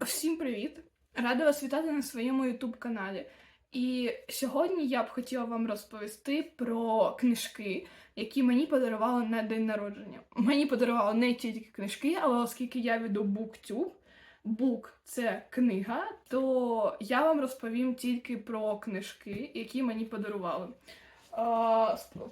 Всім привіт! Рада вас вітати на своєму YouTube каналі. І сьогодні я б хотіла вам розповісти про книжки, які мені подарували на день народження. Мені подарували не тільки книжки, але оскільки я веду BookTube, Book – це книга, то я вам розповім тільки про книжки, які мені подарували.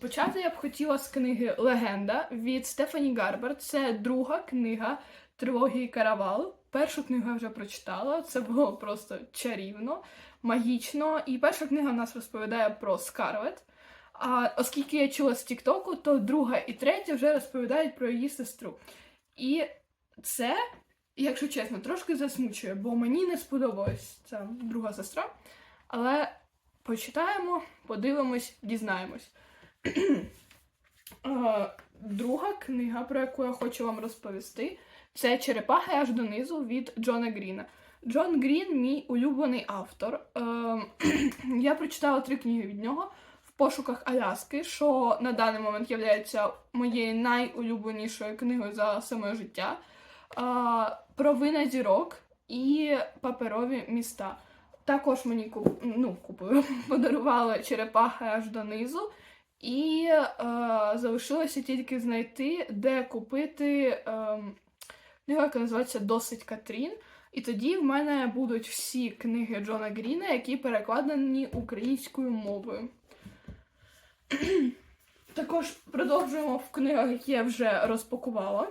Почати я б хотіла з книги Легенда від Стефані Гарбер. Це друга книга трилогії Каравал. Першу книгу я вже прочитала. Це було просто чарівно, магічно. І перша книга в нас розповідає про Скарлет. А оскільки я чула з Тіктоку, то друга і третя вже розповідають про її сестру. І це, якщо чесно, трошки засмучує, бо мені не сподобалась ця друга сестра. Але почитаємо, подивимось, дізнаємось. Друга книга, про яку я хочу вам розповісти, це Черепахи аж донизу від Джона Гріна. Джон Грін мій улюблений автор. Ем, я прочитала три книги від нього в пошуках Аляски, що на даний момент є моєю найулюбленішою книгою за саме життя. Е, Про вина зірок і паперові міста. Також мені куп... ну, купили, подарували черепахи аж донизу. І е, залишилося тільки знайти, де купити е, книга, яка називається Досить Катрін. І тоді в мене будуть всі книги Джона Гріна, які перекладені українською мовою. Також продовжуємо в книгах, які я вже розпакувала.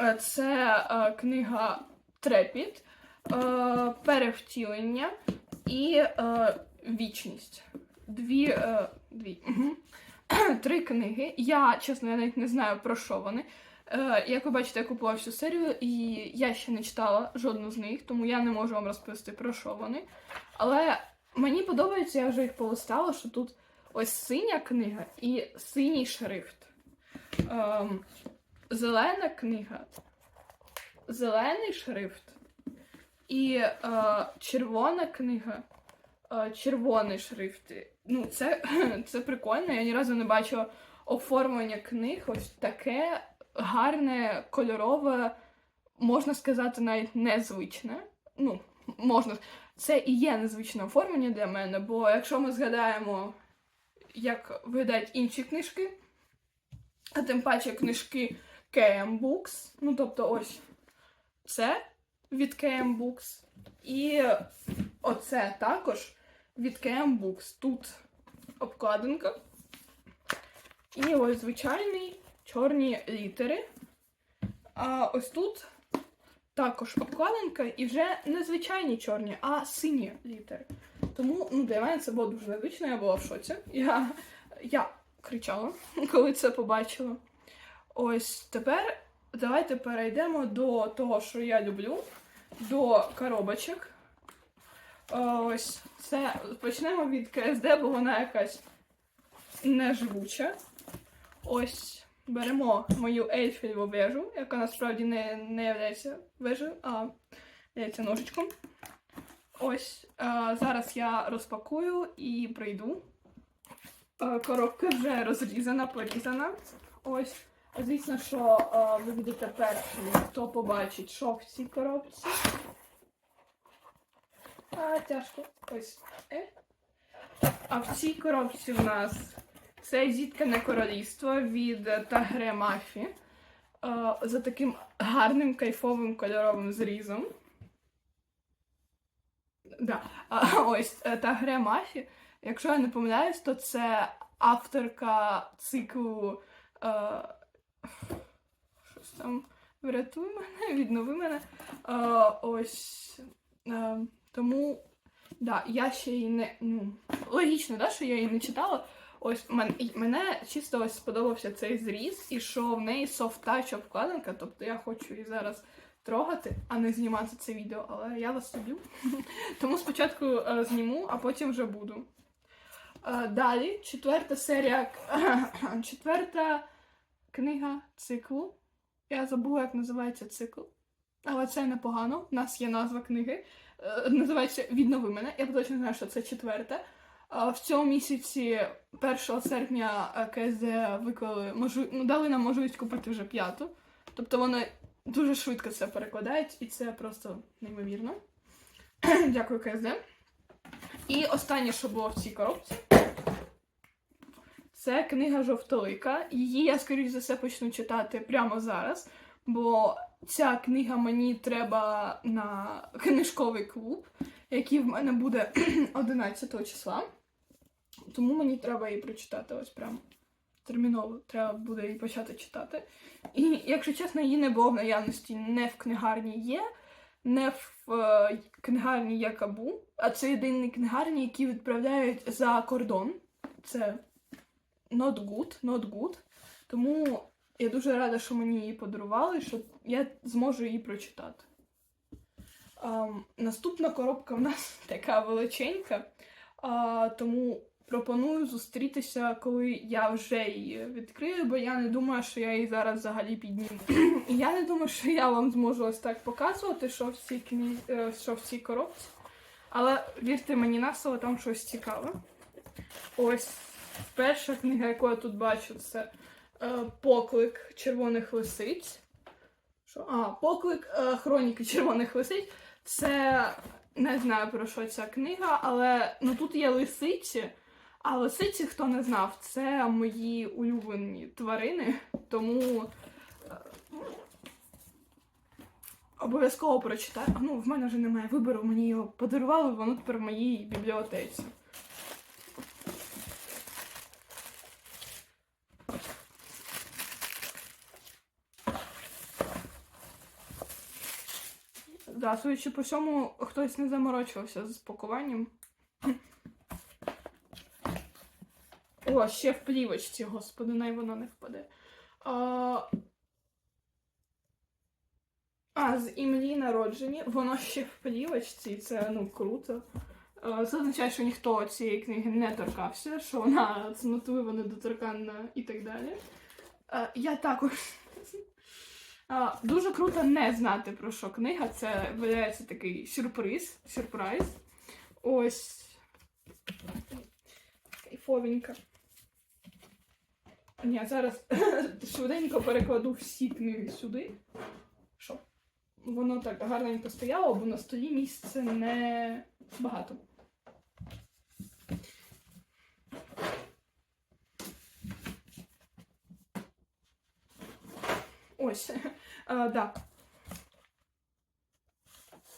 Е, Це е, книга Трепіт, е, Перевтілення і е, Вічність. Дві. Е, дві. Три книги. Я, чесно, я навіть не знаю, про що вони. Е, як ви бачите, я купила всю серію, і я ще не читала жодну з них, тому я не можу вам розповісти, про що вони. Але мені подобається, я вже їх полистала, що тут ось синя книга і синій шрифт. Ем, зелена книга, зелений шрифт і е, червона книга, е, червоний шрифт. Ну, це, це прикольно. Я ні разу не бачила оформлення книг ось таке гарне, кольорове, можна сказати, навіть незвичне. Ну, можна. Це і є незвичне оформлення для мене, бо якщо ми згадаємо, як виглядають інші книжки, а тим паче книжки KM Books, ну тобто ось це від KM Books, і оце також від KM Books. Тут обкладинка. І ось звичайний чорні літери. А ось тут також обкладинка і вже не звичайні чорні, а сині літери. Тому ну, для мене це було дуже незвично, я була в шоці. Я, я кричала, коли це побачила. Ось тепер давайте перейдемо до того, що я люблю, до коробочок. Ось це почнемо від КСД, бо вона якась неживуча. Ось беремо мою ельфіву вежу, яка насправді не, не є вежею, а є ножичком. Ось а, зараз я розпакую і прийду. А, коробка вже розрізана, порізана. Ось. Звісно, що а, ви будете першими, хто побачить, що в цій коробці. А, тяжко. Ось. Е. А в цій коробці у нас це зіткане королівство від Тагре Мафі е, за таким гарним кайфовим кольоровим зрізом. Да. Ось е, Тагре Мафі. Якщо я не помиляюсь, то це авторка циклу. Е, щось там врятуй мене, віднови мене. Ось. Тому, да, я ще її не. Ну, логічно, да, що я її не читала. Ось мен, мене чисто ось сподобався цей зріз, і що в неї софт-тач обкладинка, тобто я хочу її зараз трогати, а не знімати це відео, але я вас люблю. Тому спочатку е, зніму, а потім вже буду. Е, далі, четверта серія, четверта книга циклу. Я забула, як називається цикл. Але це непогано. У нас є назва книги. Е, називається Віднови мене. Я точно знаю, що це четверта. В цьому місяці, 1 серпня, е, КСД виклали можу... ну, дали нам можливість купити вже п'яту. Тобто вони дуже швидко це перекладають, і це просто неймовірно. Дякую, КСД. І останнє, що було в цій коробці, це книга Жовтолика. Її я, скоріш за все, почну читати прямо зараз, бо ця книга мені треба на книжковий клуб, який в мене буде 11 числа. Тому мені треба її прочитати ось прямо. Терміново треба буде її почати читати. І, якщо чесно, її не було в наявності не в книгарні є, не в е, книгарні Якабу, а це єдині книгарні, які відправляють за кордон. Це not good, not good. Тому я дуже рада, що мені її подарували, що я зможу її прочитати. Ам, наступна коробка в нас така величенька, а, тому пропоную зустрітися, коли я вже її відкрию, бо я не думаю, що я її зараз взагалі підніму. І я не думаю, що я вам зможу ось так показувати, що в цій кні... е, що в цій коробці. Але вірте мені на слово, там щось цікаве. Ось перша книга, яку я тут бачу, це е, Поклик червоних лисиць. Що? А, Поклик е, Хроніки червоних лисиць. Це не знаю про що ця книга, але ну тут є лисиці. А лисиці, хто не знав, це мої улюблені тварини, тому е, обов'язково прочитаю. Ну, в мене вже немає вибору, мені його подарували, воно тепер в моїй бібліотеці. Да, судячи по всьому, хтось не заморочувався з пакуванням. О, ще в плівочці, господи, най воно не впаде. А, а з імлі народжені, воно ще в плівочці, це ну круто. Це означає, що ніхто цієї книги не торкався, що вона цнотлива, недоторканна і так далі. Я також. Дуже круто не знати про що книга. Це виявляється такий сюрприз. Сюрприз. Ось. Кайфовенька. Ні, зараз швиденько перекладу всі книги сюди. Щоб воно так гарненько стояло, бо на столі місце не багато. Ось. А, да.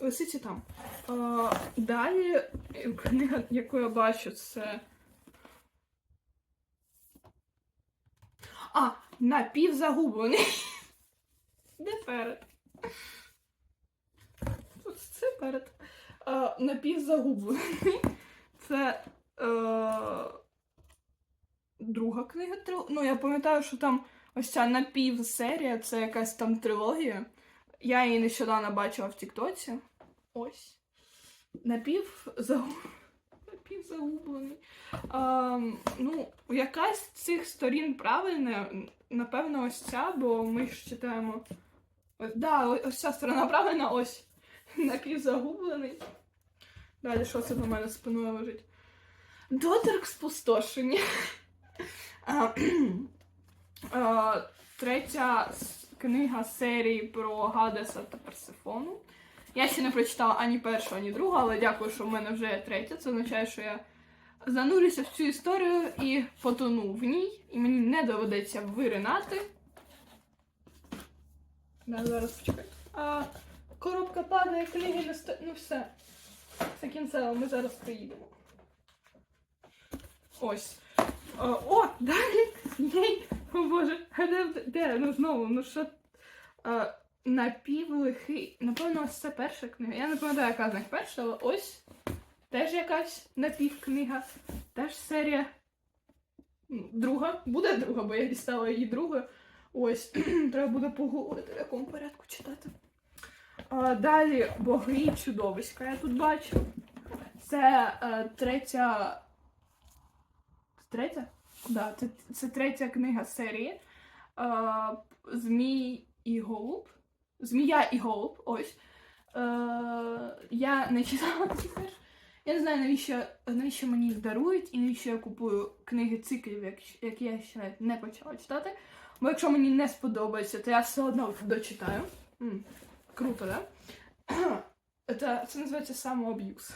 Лисиці там. А, далі е, книга, яку я бачу, це. А, напівзагублений. Де перед? Тут це перед. А, напівзагублений. Це. Е, друга книга Ну, я пам'ятаю, що там ось ця напівсерія, це якась там трилогія. Я її нещодавно бачила в Тіктоці. Ось. Напів Напівзагублений. А, ну, якась з цих сторін правильна, напевно, ось ця, бо ми ж читаємо. Ось, да, ось ця сторона правильна, ось напівзагублений. Далі, що це на мене спиною лежить? Доторк спустошення. А, а, третя книга серії про Гадеса та Персифону. Я ще не прочитала ані першу, ані другу, але дякую, що в мене вже третя. Це означає, що я занурюся в цю історію і потону в ній, і мені не доведеться виринати. Да, зараз почекайте. А, коробка падає, книги не сто... Ну все. Це кінцево, ми зараз приїдемо. Ось. О, о далі! Єй! О Боже, де, де? Ну знову, ну що. Напівлихий. Напевно, ось це перша книга. Я не пам'ятаю, яка з них перша, але ось теж якась напівкнига. Теж серія. Друга. Буде друга, бо я дістала її друга. Ось. Треба буде погуглити, в якому порядку читати. А, далі боги і чудовиська я тут бачу. Це е, третя. Третя? Да, це, це третя книга серії. Е, Змій і голуб. Змія і голуб. Ось. Е, я не читала ці теж. Я не знаю, навіщо, навіщо мені їх дарують і навіщо я купую книги циклів, як- які я ще навіть не почала читати. Бо якщо мені не сподобається, то я все одно дочитаю. М, Круто, да? Это, це називається самоаб'юз.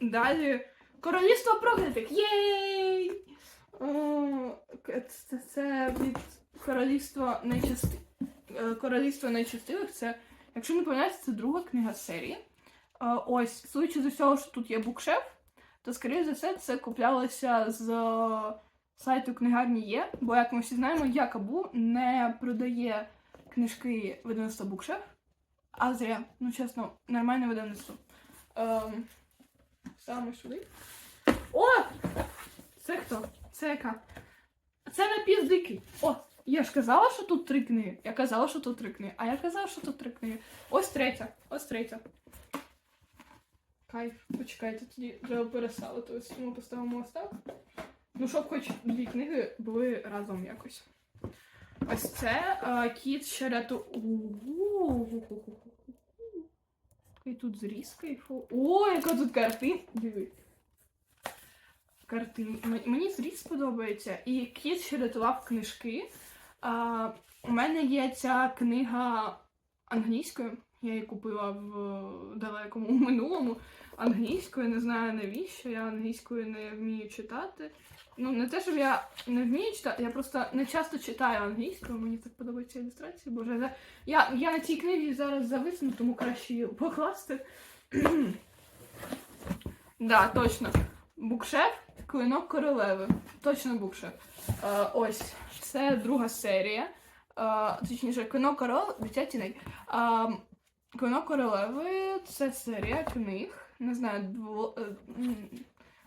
Далі Королівство проклятих! Єй! Е, Це, це від Королівства найчасти... е, Королівство найчастивих. Це, якщо не помиляюсь, це друга книга серії. Е, Ось, судячи з усього, що тут є букшеф, то, скоріше за все, це куплялося з е, сайту книгарні є, бо, як ми всі знаємо, Якабу не продає книжки видавництва букшеф. А зря, ну чесно, нормальне видавництво. Ем, саме сюди. О! Це хто? Це яка? Це напівдикий. О! Я ж казала, що тут три книги. Я казала, що тут три книги. А я казала, що тут три книги. Ось третя. Ось третя. Кайф. Почекайте, тоді треба переставити. Ось ми поставимо ось так. Ну, щоб хоч дві книги були разом якось. Ось це е, кіт ще ряту. І тут зріз кайфу. О, яка тут картин. Диви. Картин. Мені зріз подобається. І кіт ще рятував книжки. А, у мене є ця книга англійською. Я її купила в е, далекому минулому. Англійською, не знаю навіщо. Я англійською не вмію читати. Ну, не те, щоб я не вмію читати, я просто не часто читаю англійською, мені так подобаються ілюстрації. Боже, я, я на цій книзі зараз зависну, тому краще її покласти. да, точно. Букшеф, клинок королеви. Точно букшеф. Е, ось, це друга серія. Е, точніше, клинок королеви, дитя. Е, клинок королеви це серія книг. Не знаю, дво, е,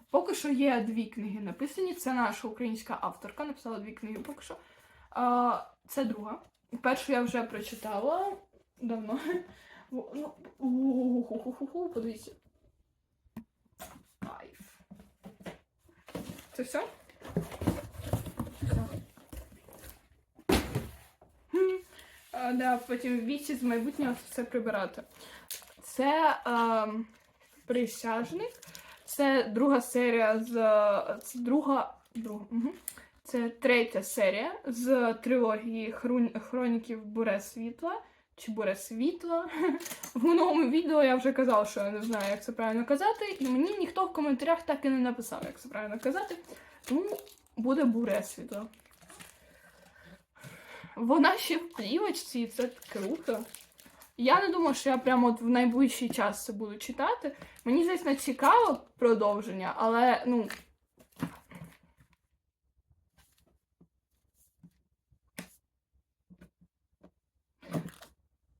Поки що є дві книги написані. Це наша українська авторка написала дві книги поки що. А, це друга. Першу я вже прочитала давно. Ну, подивіться. Це все? Да, потім в віці з майбутнього все прибирати. Це ем, присяжник. Це друга серія з. Це друга. друга угу. Це третя серія з трилогії Хрун... Хроніків Буре Світла. Чи Буре Світла. В минулому відео я вже казала, що я не знаю, як це правильно казати, і мені ніхто в коментарях так і не написав, як це правильно казати. Тому буде Буре Світло. Вона ще в плівочці, і це круто. Я не думаю, що я прямо от в найближчий час це буду читати. Мені, звісно, цікаво продовження, але ну.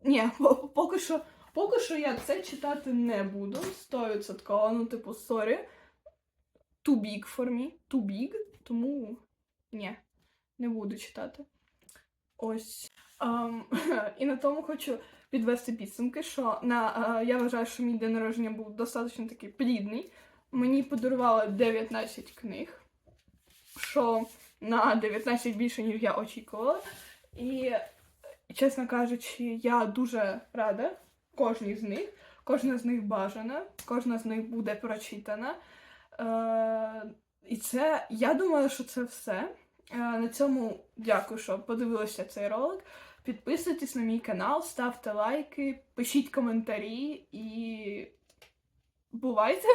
Ні, поки що, поки що я це читати не буду. 100%. Ну, типу, sorry. Too big for me. Too big. Тому ні, не буду читати. Ось. Ам, і на тому хочу підвести підсумки, що на, е, я вважаю, що мій день народження був достатньо такий плідний. Мені подарували 19 книг, що на 19 більше, ніж я очікувала. І, чесно кажучи, я дуже рада кожній з них. Кожна з них бажана, кожна з них буде прочитана. Е, і це, я думаю, що це все. Е, на цьому дякую, що подивилися цей ролик. Підписуйтесь на мій канал, ставте лайки, пишіть коментарі і бувайте!